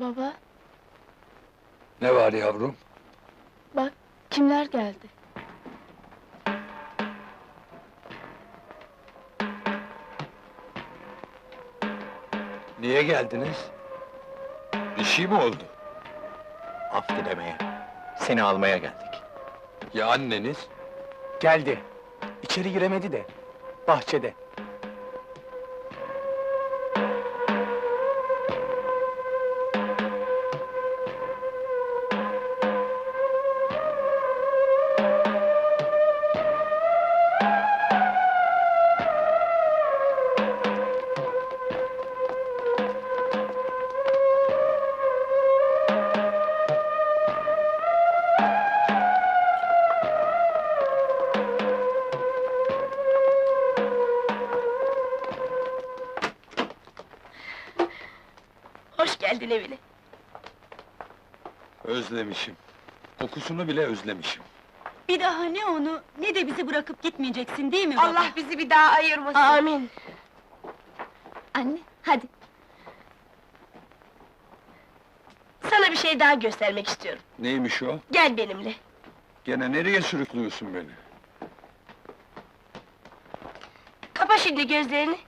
Baba, Ne var yavrum? bak kimler geldi? Niye geldiniz? Bir şey mi oldu? Af dilemeye. Seni almaya geldik. Ya anneniz? Geldi. İçeri giremedi de. Bahçede. Hoş geldin evine. Özlemişim. Kokusunu bile özlemişim. Bir daha ne onu, ne de bizi bırakıp gitmeyeceksin değil mi baba? Allah bizi bir daha ayırmasın. Amin. Anne, hadi. Sana bir şey daha göstermek istiyorum. Neymiş o? Gel benimle. Gene nereye sürüklüyorsun beni? Kapa şimdi gözlerini.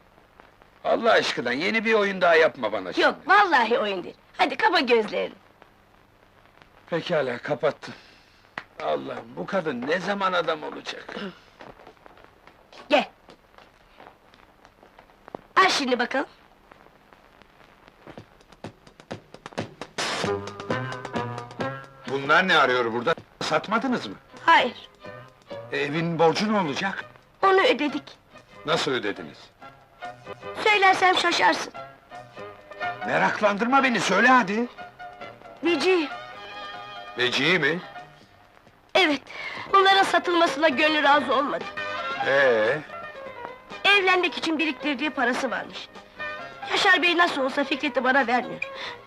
Allah aşkına yeni bir oyun daha yapma bana şimdi. Yok, vallahi oyun değil. Hadi kapa gözlerini. Pekala kapattım. Allah'ım bu kadın ne zaman adam olacak? Gel. Al şimdi bakalım. Bunlar ne arıyor burada? Satmadınız mı? Hayır, E, evin borcu ne olacak? onu ödedik. Nasıl ödediniz? Söylersem şaşarsın. Meraklandırma beni, söyle hadi! Vici, Vecihi mi? evet. Bunların satılmasına gönlü razı olmadı. Ee, Evlenmek için biriktirdiği parası varmış. Yaşar Bey nasıl olsa Fikret'i bana vermiyor.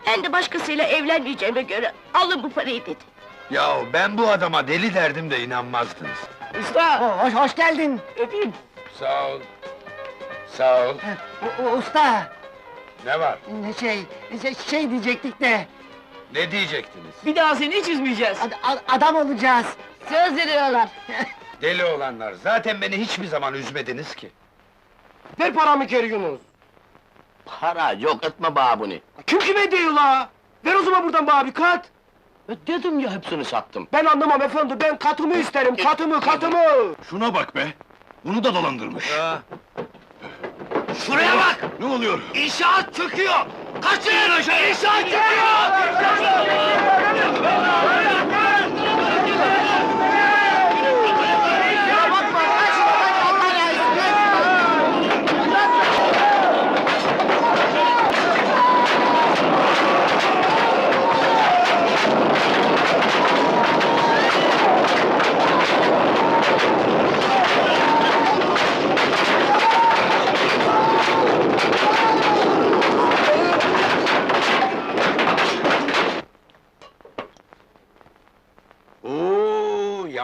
Ben de başkasıyla evlenmeyeceğime göre alın bu parayı dedi. yahu ben bu adama deli derdim de inanmazdınız. Usta! Hoş, hoş geldin. Öpeyim. Sağ ol. Sağ ol. U- u- usta! Ne var? Şey, şey, şey diyecektik de... Ne diyecektiniz? Bir daha seni hiç üzmeyeceğiz. adam olacağız. Söz veriyorlar. Deli olanlar, zaten beni hiçbir zaman üzmediniz ki. Ver paramı Yunus. Para yok etme bana bunu. Kim kime diyor la? Ver o zaman buradan bana bir kat. Dedim ya hepsini sattım. Ben anlamam efendim, ben katımı isterim, katımı, katımı! Şuna bak be! Bunu da dolandırmış. Şuraya bak! Ne oluyor? İnşaat çöküyor! Kaçın! İnşaat Oo,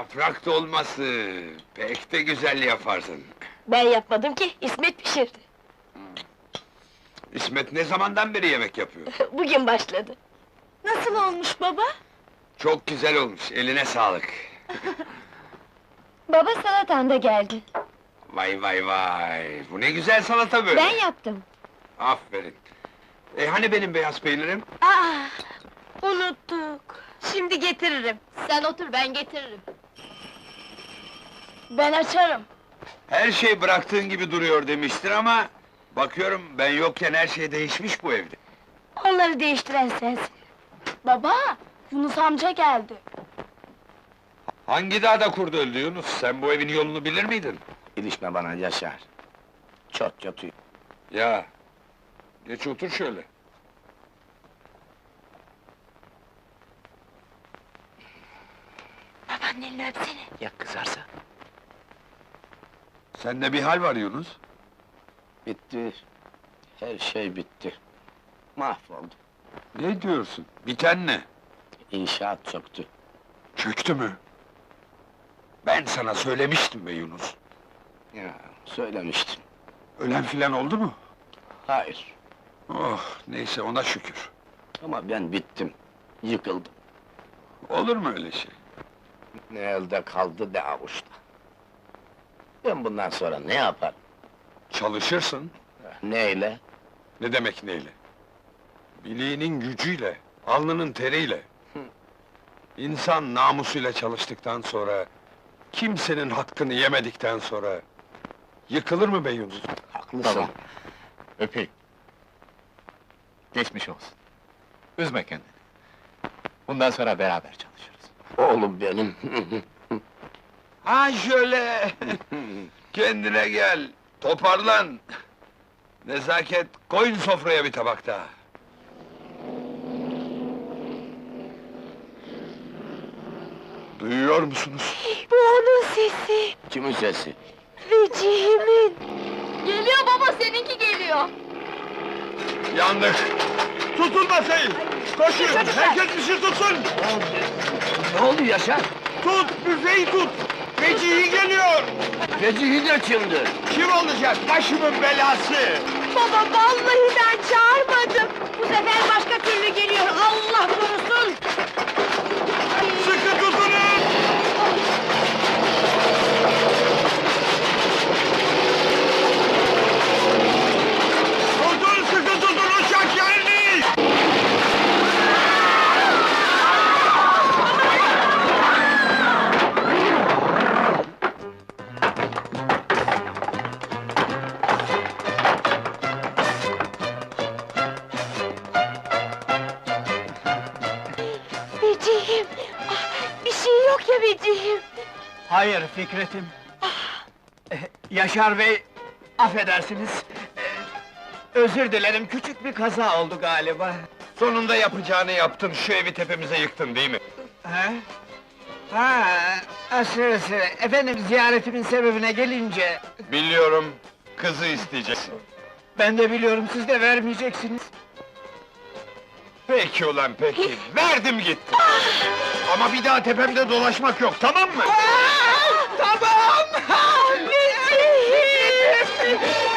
yaprak dolması. Pek de güzel yaparsın. Ben yapmadım ki, İsmet pişirdi. İsmet ne zamandan beri yemek yapıyor? Bugün başladı. Nasıl olmuş baba? Çok güzel olmuş, eline sağlık. Baba salatan da geldi. Vay vay vay, bu ne güzel salata böyle. Ben yaptım. Aferin. E hani benim beyaz peynirim? Aa, unuttuk. Şimdi getiririm. Sen otur, ben getiririm. Ben açarım. Her şey bıraktığın gibi duruyor demiştir ama... Bakıyorum ben yokken her şey değişmiş bu evde. Onları değiştiren sensin. Baba, Yunus amca geldi. Hangi dağda kurdu öldü Yunus? Sen bu evin yolunu bilir miydin? İlişme bana Yaşar. Çok yatıyor. Ya, geç otur şöyle. Babaannenini öpsene. Ya kızarsa? Sende bir hal var Yunus. Bitti. Her şey bitti. Mahvoldu. Ne diyorsun? Biten ne? İnşaat çöktü. Çöktü mü? Ben sana söylemiştim be Yunus. Ya söylemiştim. Ölen filan oldu mu? Hayır. Oh, neyse ona şükür. Ama ben bittim. Yıkıldım. Olur mu öyle şey? Ne elde kaldı ne avuçta. Ben bundan sonra ne yaparım? Çalışırsın. Neyle? Ne demek neyle? Bileğinin gücüyle, alnının teriyle. İnsan namusuyla çalıştıktan sonra, kimsenin hakkını yemedikten sonra... ...yıkılır mı be Yunus? Haklısın. Tamam. Öpeyim. Geçmiş olsun. Üzme kendini. Bundan sonra beraber çalışırız. Oğlum benim. Ha şöyle! Kendine gel, toparlan! Nezaket, koyun sofraya bir tabak daha. Duyuyor musunuz? Bu onun sesi. Kimin sesi? Vecihimin. Geliyor baba, seninki geliyor. Yandık! Tutun masayı! Koşun! Herkes bir şey tutsun! Ne oldu Yaşar? Tut! Büfeyi tut! Vecihi geliyor! Vecihi de kimdir? Kim olacak? Başımın belası! Baba vallahi ben çağırmadım. Bu sefer Vecihim. Hayır Fikret'im. Eh, Yaşar Bey, affedersiniz. Eh, Özür dilerim, küçük bir kaza oldu galiba. Sonunda yapacağını yaptın, şu evi tepemize yıktın değil mi? Ha? Ha, aşırısı. Efendim ziyaretimin sebebine gelince... Biliyorum, kızı isteyeceksin. Ben de biliyorum, siz de vermeyeceksiniz. Peki ulan peki, verdim gitti! Ama bir daha tepemde dolaşmak yok, tamam mı? Tamam! Vecihim! Vecihim!